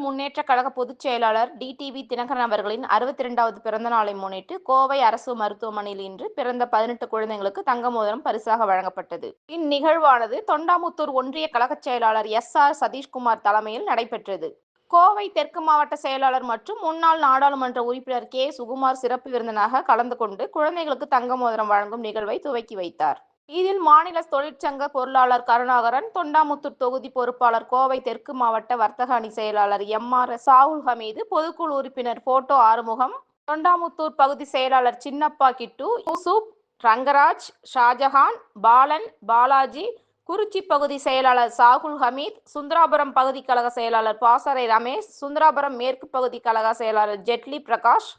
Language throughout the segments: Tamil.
முன்னேற்ற கழக பொதுச் செயலாளர் டிடிவி தினகரன் அவர்களின் அறுபத்தி இரண்டாவது பிறந்த நாளை முன்னிட்டு கோவை அரசு மருத்துவமனையில் இன்று பிறந்த பதினெட்டு குழந்தைகளுக்கு தங்க மோதிரம் பரிசாக வழங்கப்பட்டது. இந்நிகழ்வானது தொண்டாமுத்தூர் ஒன்றிய கழகச் செயலாளர் எஸ் ஆர் சதீஷ்குமார் தலைமையில் நடைபெற்றது. கோவை தெற்கு மாவட்ட செயலாளர் மற்றும் முன்னாள் நாடாளுமன்ற உறுப்பினர் கே. சுகுமார் சிறப்பு விருந்தனாக கலந்து கொண்டு குழந்தைகளுக்கு தங்க மோதிரம் வழங்கும் நிகழ்வை துவக்கி வைத்தார். இதில் மாநில தொழிற்சங்க பொருளாளர் கருணாகரன் தொண்டாமுத்தூர் தொகுதி பொறுப்பாளர் கோவை தெற்கு மாவட்ட வர்த்தக அணி செயலாளர் எம் ஆர் சாகுல் ஹமீது பொதுக்குழு உறுப்பினர் போட்டோ ஆறுமுகம் தொண்டாமுத்தூர் பகுதி செயலாளர் சின்னப்பா கிட்டு யூசுப் ரங்கராஜ் ஷாஜஹான் பாலன் பாலாஜி குறிச்சி பகுதி செயலாளர் சாகுல் ஹமீத் சுந்தராபுரம் பகுதி கழக செயலாளர் பாசறை ரமேஷ் சுந்தராபுரம் மேற்கு பகுதி கழக செயலாளர் ஜெட்லி பிரகாஷ்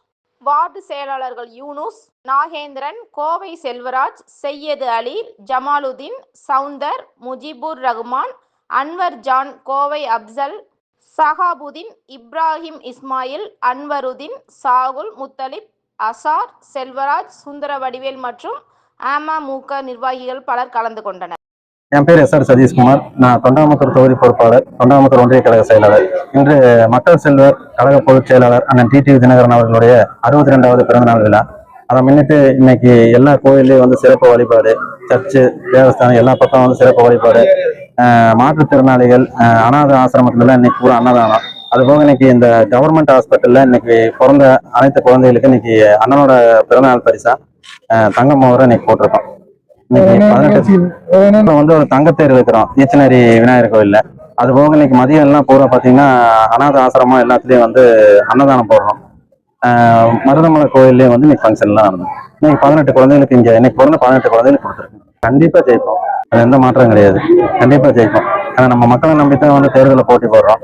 வார்டு செயலாளர்கள் யூனுஸ் நாகேந்திரன் கோவை செல்வராஜ் செய்யது அலி ஜமாலுதீன் சவுந்தர் முஜிபுர் ரகுமான் அன்வர் ஜான் கோவை அப்சல் சஹாபுதீன் இப்ராஹிம் இஸ்மாயில் அன்வருதீன் சாகுல் முத்தலிப் அசார் செல்வராஜ் சுந்தர வடிவேல் மற்றும் அமமுக நிர்வாகிகள் பலர் கலந்து கொண்டனர். என் பேர் எஸ் ஆர் சதீஷ்குமார். நான் தொண்டாமுத்தூர் தொகுதி பொறுப்பாளர் தொண்டாமுத்தூர் ஒன்றிய கழக செயலாளர். இன்று மக்கள் செல்வர் கழக பொதுச் செயலாளர் அண்ணன் டிடிவி தினகரன் அவர்களுடைய அறுபத்தி ரெண்டாவது பிறந்தநாள் விழா. அதை முன்னிட்டு இன்னைக்கு எல்லா கோயில்லையும் வந்து சிறப்பு வழிபாடு சர்ச்சு தேவஸ்தானம் எல்லா பக்கம் வந்து சிறப்பு வழிபாடு மாற்றுத்திறனாளிகள் அனாத ஆசிரமத்துல இன்னைக்கு பூரா அன்னதானம். அது போக இன்னைக்கு இந்த கவர்மெண்ட் ஹாஸ்பிட்டல்ல இன்னைக்கு பிறந்த அனைத்து குழந்தைகளுக்கு இன்னைக்கு அண்ணனோட பிறந்தநாள் பரிசா தங்கம் மோகரை இன்னைக்கு போட்டிருக்கோம். பதினெட்டு இப்ப வந்து ஒரு தங்கத்தேர் வைக்கிறோம் ஈச்சனரி விநாயகர் கோயில்ல. அது போக இன்னைக்கு மதியம் எல்லாம் பூரா பாத்தீங்கன்னா அனாத ஆசிரமம் எல்லாத்துலயும் வந்து அன்னதானம் போடுறோம். மருதமலை கோயில்லயும் வந்து இன்னைக்கு ஃபங்க்ஷன்லாம் நடந்தது. இன்னைக்கு பதினெட்டு குழந்தைகளுக்கு இங்க இன்னைக்கு பிறந்த பதினெட்டு குழந்தைகளுக்கு கொடுத்துருக்கோம். கண்டிப்பா ஜெயிப்போம். அது எந்த மாற்றம் கிடையாது. கண்டிப்பா ஜெயிப்போம். ஆனா நம்ம மக்களை நம்பித்தான் வந்து தேர்தலில் போட்டி போடுறோம்.